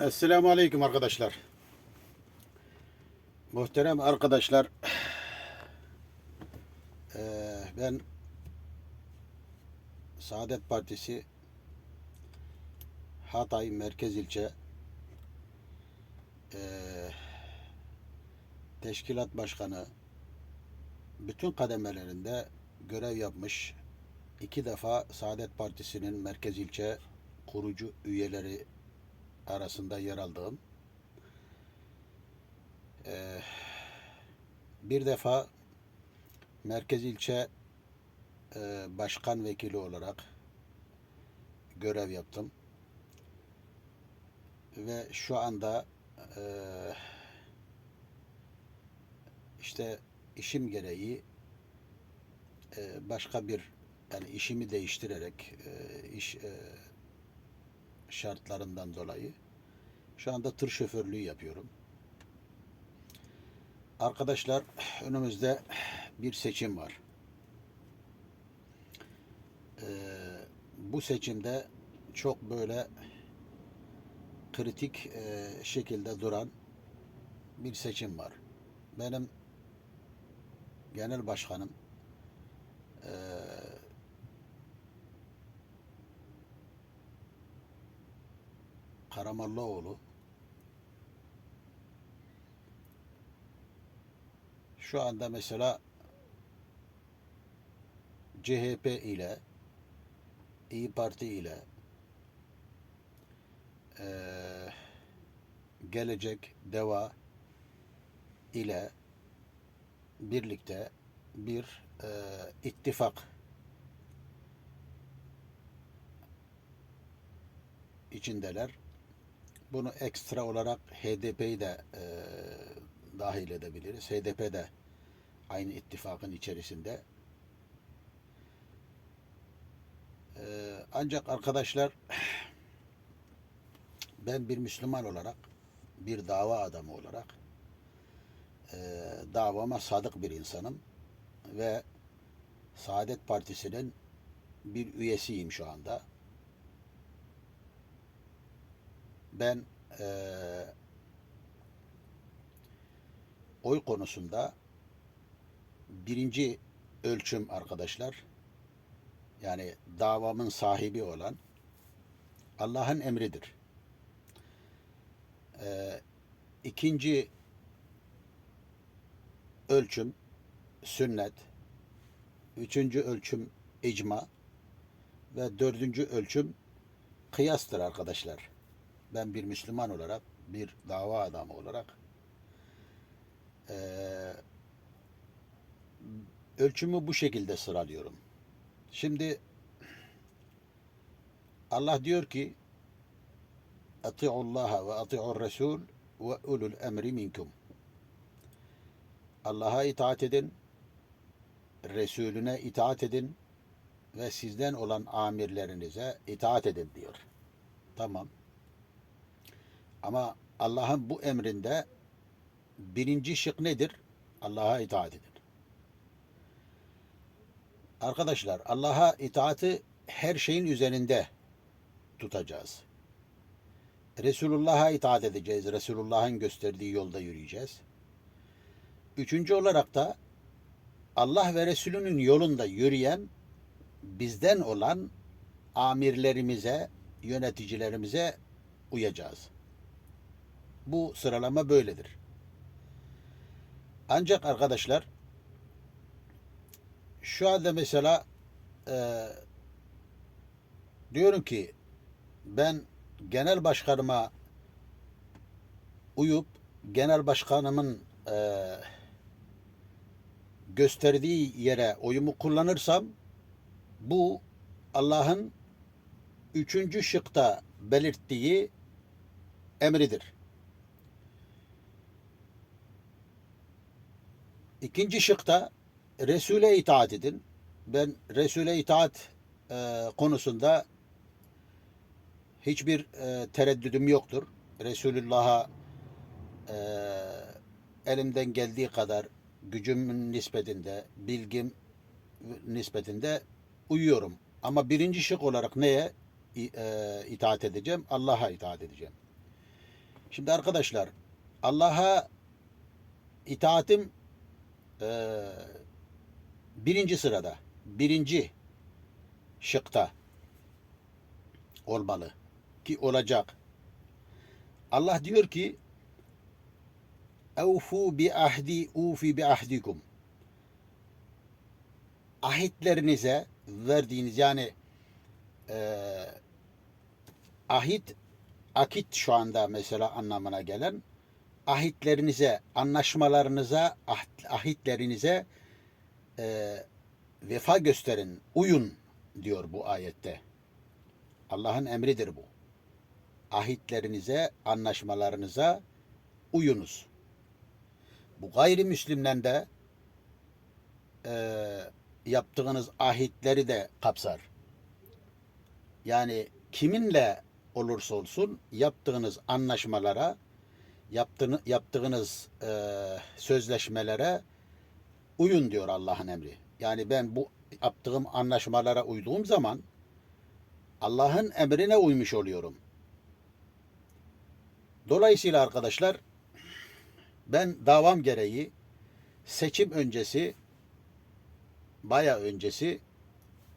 Esselamu Aleyküm arkadaşlar. Muhterem arkadaşlar, eee, ben Saadet Partisi Hatay Merkez İlçe eee, Teşkilat Başkanı bütün kademelerinde görev yapmış iki defa Saadet Partisi'nin Merkez İlçe kurucu üyeleri arasında yer aldığım eee, bir defa Merkez İlçe eee, Başkan Vekili olarak görev yaptım. Ve şu anda eee, işte işim gereği eee, başka bir yani işimi değiştirerek iş şartlarından dolayı şu anda tır şoförlüğü yapıyorum. Arkadaşlar önümüzde bir seçim var. Ee, bu seçimde çok böyle kritik e, şekilde duran bir seçim var. Benim genel başkanım e, Karamollaoğlu şu anda mesela CHP ile İyi Parti ile eee, Gelecek Deva ile birlikte bir eee, ittifak içindeler. Bunu ekstra olarak HDP'yi de eee, dahil edebiliriz. HDP de aynı ittifakın içerisinde. Eee, ancak arkadaşlar ben bir Müslüman olarak, bir dava adamı olarak eee, davama sadık bir insanım ve Saadet Partisi'nin bir üyesiyim şu anda. Ben eee, oy konusunda birinci ölçüm arkadaşlar yani davamın sahibi olan Allah'ın emridir. Eee ikinci ölçüm sünnet, üçüncü ölçüm icma ve dördüncü ölçüm kıyastır arkadaşlar. Ben bir Müslüman olarak, bir dava adamı olarak eee, ölçümü bu şekilde sıralıyorum. Şimdi Allah diyor ki Ati'ullaha ve ati'ur Resul ve ulul emri minkum. Allah'a itaat edin, Resulüne itaat edin ve sizden olan amirlerinize itaat edin diyor. Tamam. Ama Allah'ın bu emrinde birinci şık nedir? Allah'a itaat edin. Arkadaşlar Allah'a itaati her şeyin üzerinde tutacağız. Resulullah'a itaat edeceğiz. Resulullah'ın gösterdiği yolda yürüyeceğiz. Üçüncü olarak da Allah ve Resulünün yolunda yürüyen bizden olan amirlerimize, yöneticilerimize uyacağız. Bu sıralama böyledir. Ancak arkadaşlar şu anda mesela e, diyorum ki ben genel başkanıma uyup genel başkanımın e, gösterdiği yere oyumu kullanırsam bu Allah'ın üçüncü şıkta belirttiği emridir. İkinci şıkta Resul'e itaat edin. Ben Resul'e itaat e, konusunda hiçbir e, tereddüdüm yoktur. Resulullah'a e, elimden geldiği kadar gücümün nispetinde, bilgim nispetinde uyuyorum. Ama birinci şık olarak neye e, itaat edeceğim? Allah'a itaat edeceğim. Şimdi arkadaşlar Allah'a itaatim eee, birinci sırada, birinci şıkta olmalı ki olacak. Allah diyor ki Evfu bi ahdi ufi bi ahdikum. Ahitlerinize verdiğiniz yani eee ahit akit şu anda mesela anlamına gelen ahitlerinize, anlaşmalarınıza, ah- ahitlerinize e, vefa gösterin, uyun diyor bu ayette. Allah'ın emridir bu. Ahitlerinize, anlaşmalarınıza uyunuz. Bu gayrimüslimden de e, yaptığınız ahitleri de kapsar. Yani kiminle olursa olsun yaptığınız anlaşmalara, yaptığını, yaptığınız e, sözleşmelere uyun diyor Allah'ın emri. Yani ben bu yaptığım anlaşmalara uyduğum zaman Allah'ın emrine uymuş oluyorum. Dolayısıyla arkadaşlar ben davam gereği seçim öncesi baya öncesi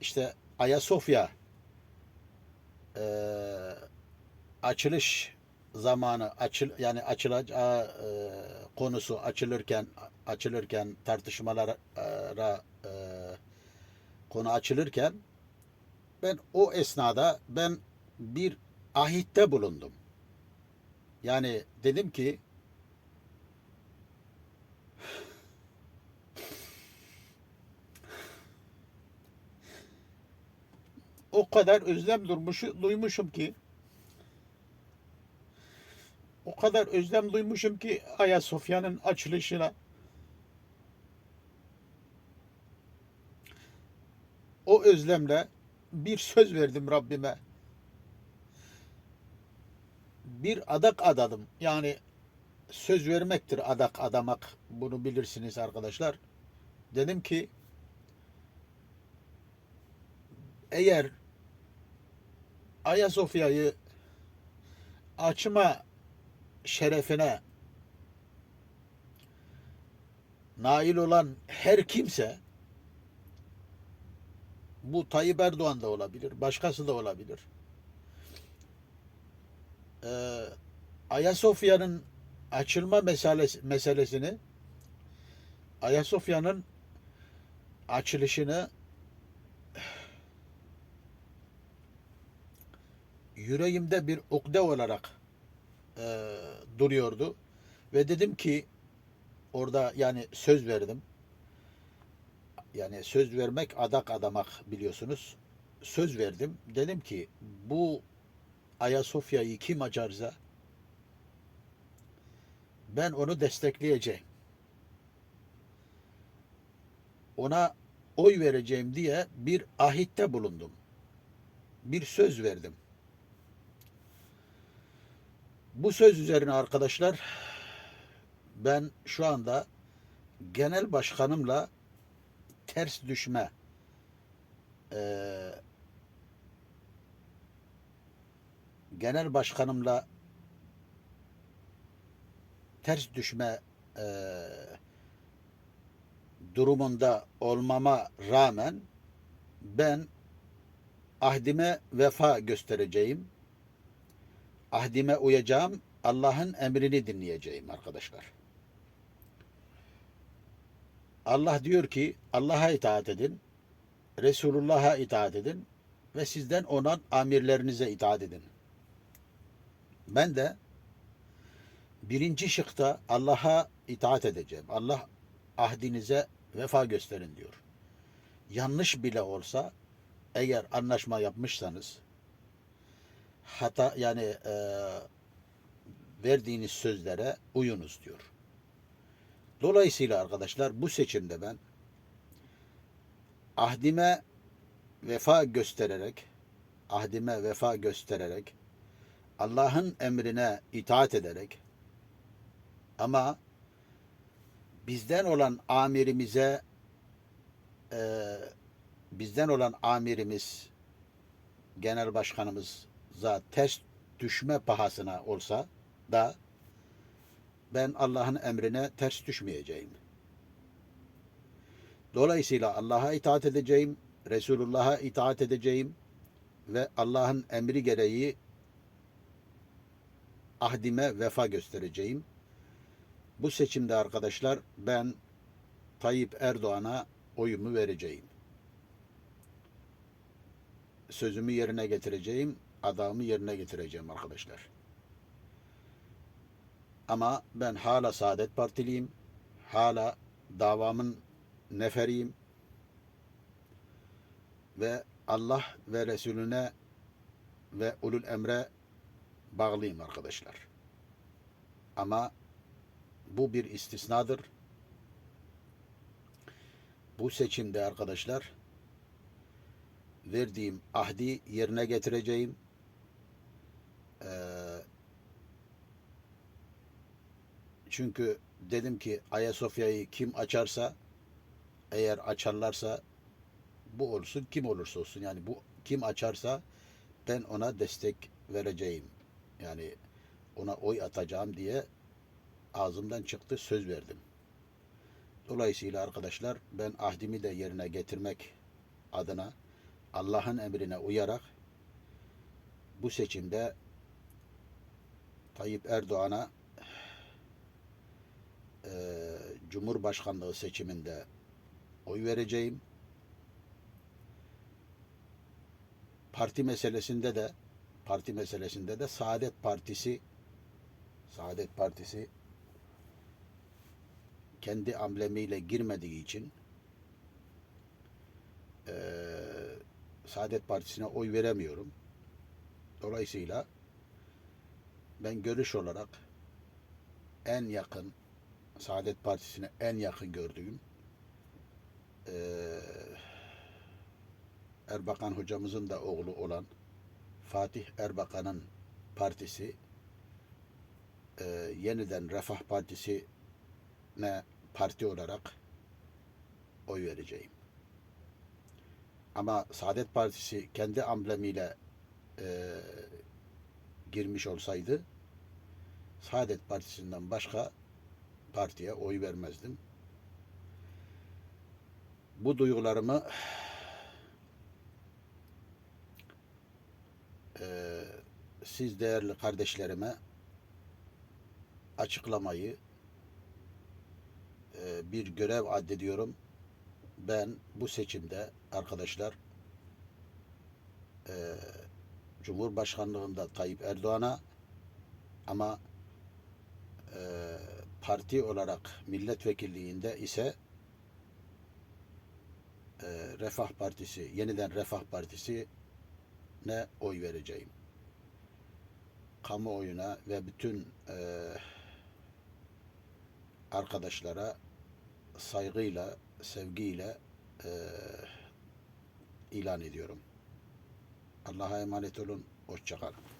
işte Ayasofya eee, açılış zamanı açıl yani açılacağı eee, konusu açılırken açılırken tartışmalara eee, konu açılırken ben o esnada ben bir ahitte bulundum. Yani dedim ki o kadar özlem durmuşu, duymuşum ki o kadar özlem duymuşum ki Ayasofya'nın açılışına o özlemle bir söz verdim Rabbime. Bir adak adadım. Yani söz vermektir adak adamak. Bunu bilirsiniz arkadaşlar. Dedim ki eğer Ayasofya'yı açma şerefine nail olan her kimse bu Tayyip Erdoğan da olabilir, başkası da olabilir. Ee, Ayasofya'nın açılma meselesi, meselesini Ayasofya'nın açılışını yüreğimde bir ukde olarak e, duruyordu. Ve dedim ki orada yani söz verdim. Yani söz vermek adak adamak biliyorsunuz. Söz verdim. Dedim ki bu Ayasofya'yı kim açarsa ben onu destekleyeceğim. Ona oy vereceğim diye bir ahitte bulundum. Bir söz verdim. Bu söz üzerine arkadaşlar ben şu anda genel başkanımla ters düşme eee, genel başkanımla ters düşme eee, durumunda olmama rağmen ben ahdime vefa göstereceğim ahdime uyacağım, Allah'ın emrini dinleyeceğim arkadaşlar. Allah diyor ki Allah'a itaat edin, Resulullah'a itaat edin ve sizden olan amirlerinize itaat edin. Ben de birinci şıkta Allah'a itaat edeceğim. Allah ahdinize vefa gösterin diyor. Yanlış bile olsa eğer anlaşma yapmışsanız hata yani e, verdiğiniz sözlere uyunuz diyor. Dolayısıyla arkadaşlar bu seçimde ben ahdime vefa göstererek ahdime vefa göstererek Allah'ın emrine itaat ederek ama bizden olan amirimize e, bizden olan amirimiz genel başkanımız za ters düşme pahasına olsa da ben Allah'ın emrine ters düşmeyeceğim. Dolayısıyla Allah'a itaat edeceğim, Resulullah'a itaat edeceğim ve Allah'ın emri gereği ahdime vefa göstereceğim. Bu seçimde arkadaşlar ben Tayyip Erdoğan'a oyumu vereceğim. Sözümü yerine getireceğim, adamı yerine getireceğim arkadaşlar. Ama ben hala Saadet Partiliyim. Hala davamın neferiyim. Ve Allah ve Resulüne ve ulul emre bağlıyım arkadaşlar. Ama bu bir istisnadır. Bu seçimde arkadaşlar verdiğim ahdi yerine getireceğim. Ee, çünkü dedim ki Ayasofya'yı kim açarsa eğer açarlarsa bu olsun kim olursa olsun yani bu kim açarsa ben ona destek vereceğim. Yani ona oy atacağım diye ağzımdan çıktı söz verdim. Dolayısıyla arkadaşlar ben ahdimi de yerine getirmek adına Allah'ın emrine uyarak bu seçimde Tayyip Erdoğan'a eee, Cumhurbaşkanlığı seçiminde oy vereceğim. Parti meselesinde de parti meselesinde de Saadet Partisi Saadet Partisi kendi amblemiyle girmediği için eee, Saadet Partisi'ne oy veremiyorum. Dolayısıyla ben görüş olarak en yakın Saadet Partisi'ne en yakın gördüğüm eee, Erbakan hocamızın da oğlu olan Fatih Erbakan'ın partisi eee, yeniden Refah Partisi'ne parti olarak oy vereceğim. Ama Saadet Partisi kendi amblemiyle eee, girmiş olsaydı Saadet Partisi'nden başka partiye oy vermezdim. Bu duygularımı eee, siz değerli kardeşlerime açıklamayı eee, bir görev addediyorum. Ben bu seçimde arkadaşlar eee Cumhurbaşkanlığında Tayyip Erdoğan'a ama parti olarak milletvekilliğinde ise eee, Refah Partisi, yeniden Refah Partisi ne oy vereceğim. Kamuoyuna ve bütün eee, arkadaşlara saygıyla, sevgiyle eee, ilan ediyorum. Allah'a emanet olun. Hoşçakalın.